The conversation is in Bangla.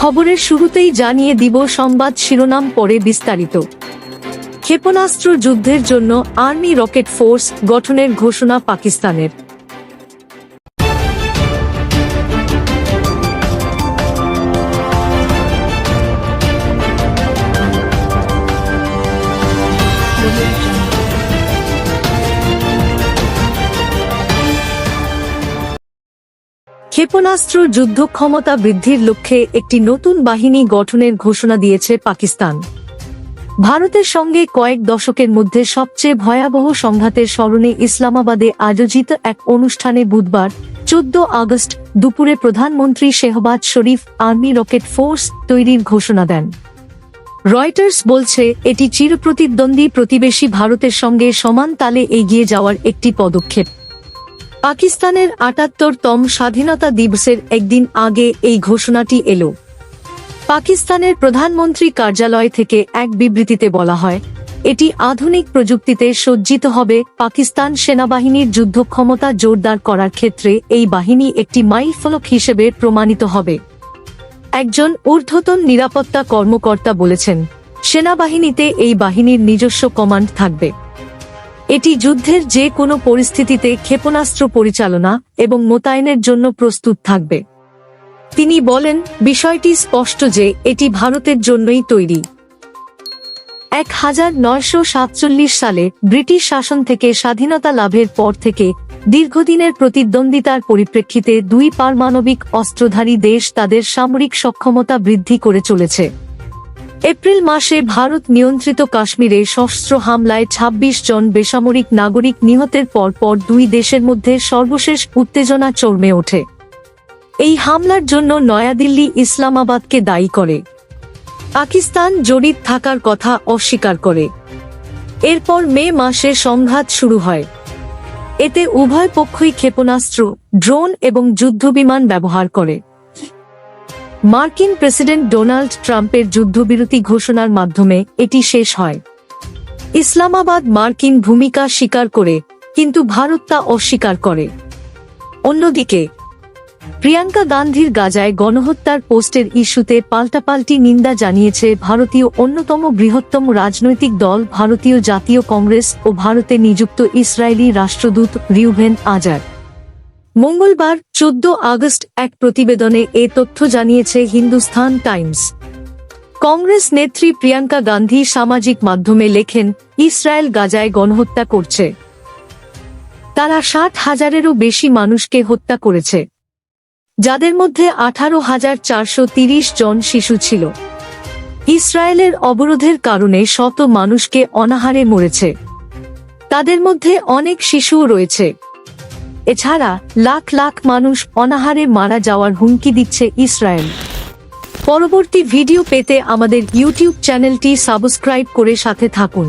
খবরের শুরুতেই জানিয়ে দিব সংবাদ শিরোনাম পরে বিস্তারিত। ক্ষেপণাস্ত্র যুদ্ধের জন্য আর্মি রকেট ফোর্স গঠনের ঘোষণা পাকিস্তানের। ক্ষেপণাস্ত্র যুদ্ধ ক্ষমতা বৃদ্ধির লক্ষ্যে একটি নতুন বাহিনী গঠনের ঘোষণা দিয়েছে পাকিস্তান। ভারতের সঙ্গে কয়েক দশকের মধ্যে সবচেয়ে ভয়াবহ সংঘাতের স্মরণে ইসলামাবাদে আয়োজিত এক অনুষ্ঠানে বুধবার, চোদ্দ আগস্ট, দুপুরে প্রধানমন্ত্রী Shehbaz Sharif army rocket force তৈরির ঘোষণা দেন। রয়টার্স বলছে, এটি চিরপ্রতিদ্বন্দ্বী প্রতিবেশী ভারতের সঙ্গে সমান তালে এগিয়ে যাওয়ার একটি পদক্ষেপ। পাকিস্তানের আটাত্তরতম স্বাধীনতা দিবসের একদিন আগে এই ঘোষণাটি এলো। পাকিস্তানের প্রধানমন্ত্রী কার্যালয় থেকে এক বিবৃতিতে বলা হয়, এটি আধুনিক প্রযুক্তিতে সজ্জিত হবে। পাকিস্তান সেনাবাহিনীর যুদ্ধ ক্ষমতা জোরদার করার ক্ষেত্রে এই বাহিনী একটি মাইলফলক হিসেবে প্রমাণিত হবে। একজন ঊর্ধ্বতন নিরাপত্তা কর্মকর্তা বলেছেন, সেনাবাহিনীতে এই বাহিনীর নিজস্ব কমান্ড থাকবে। এটি যুদ্ধের যে কোনো পরিস্থিতিতে ক্ষেপণাস্ত্র পরিচালনা এবং মোতায়েনের জন্য প্রস্তুত থাকবে। তিনি বলেন, বিষয়টি স্পষ্ট যে এটি ভারতের জন্যই তৈরি। এক হাজার নয়শো সাতচল্লিশ সালে ব্রিটিশ শাসন থেকে স্বাধীনতা লাভের পর থেকে দীর্ঘদিনের প্রতিদ্বন্দ্বিতার পরিপ্রেক্ষিতে দুই পারমাণবিক অস্ত্রধারী দেশ তাদের সামরিক সক্ষমতা বৃদ্ধি করে চলেছে। এপ্রিল মাসে ভারত নিয়ন্ত্রিত কাশ্মীরে সশস্ত্র হামলায় ২৬ জন বেসামরিক নাগরিক নিহতের পর পর দুই দেশের মধ্যে সর্বশেষ উত্তেজনা চর্মে ওঠে। এই হামলার জন্য নয়াদিল্লি ইসলামাবাদকে দায়ী করে। পাকিস্তান জড়িত থাকার কথা অস্বীকার করে। এরপর মে মাসে সংঘাত শুরু হয়। এতে উভয় পক্ষই ক্ষেপণাস্ত্র, ড্রোন এবং যুদ্ধবিমান ব্যবহার করে। মার্কিন প্রেসিডেন্ট ডোনাল্ড ট্রাম্পের যুদ্ধবিরতি ঘোষণার মাধ্যমে এটি শেষ হয়। ইসলামাবাদ মার্কিন ভূমিকা স্বীকার করে, কিন্তু ভারত তা অস্বীকার করে। অন্যদিকে, প্রিয়াঙ্কা গান্ধীর গাজায় গণহত্যার পোস্টের ইস্যুতে পাল্টাপাল্টি নিন্দা জানিয়েছে ভারতীয় অন্যতম বৃহত্তম রাজনৈতিক দল ভারতীয় জাতীয় কংগ্রেস ও ভারতে নিযুক্ত ইসরায়েলি রাষ্ট্রদূত রিউভেন আজার মঙ্গলবার, চোদ্দ আগস্ট, এক প্রতিবেদনে এ তথ্য জানিয়েছে হিন্দুস্তান টাইমস। কংগ্রেস নেত্রী প্রিয়াঙ্কা গান্ধী সামাজিক মাধ্যমে লেখেন, ইসরায়েল গাজায় গণহত্যা করছে। তারা ষাট হাজারেরও বেশি মানুষকে হত্যা করেছে। যাদের মধ্যে আঠারো হাজার চারশো তিরিশ জন শিশু ছিল। ইসরায়েলের অবরোধের কারণে শত মানুষকে অনাহারে মরেছে। তাদের মধ্যে অনেক শিশুও রয়েছে। এছাড়া লাখ লাখ মানুষ অনাহারে মারা যাওয়ার হুমকি দিচ্ছে ইসরায়েল। পরবর্তী ভিডিও পেতে আমাদের ইউটিউব চ্যানেলটি সাবস্ক্রাইব করে সাথে থাকুন।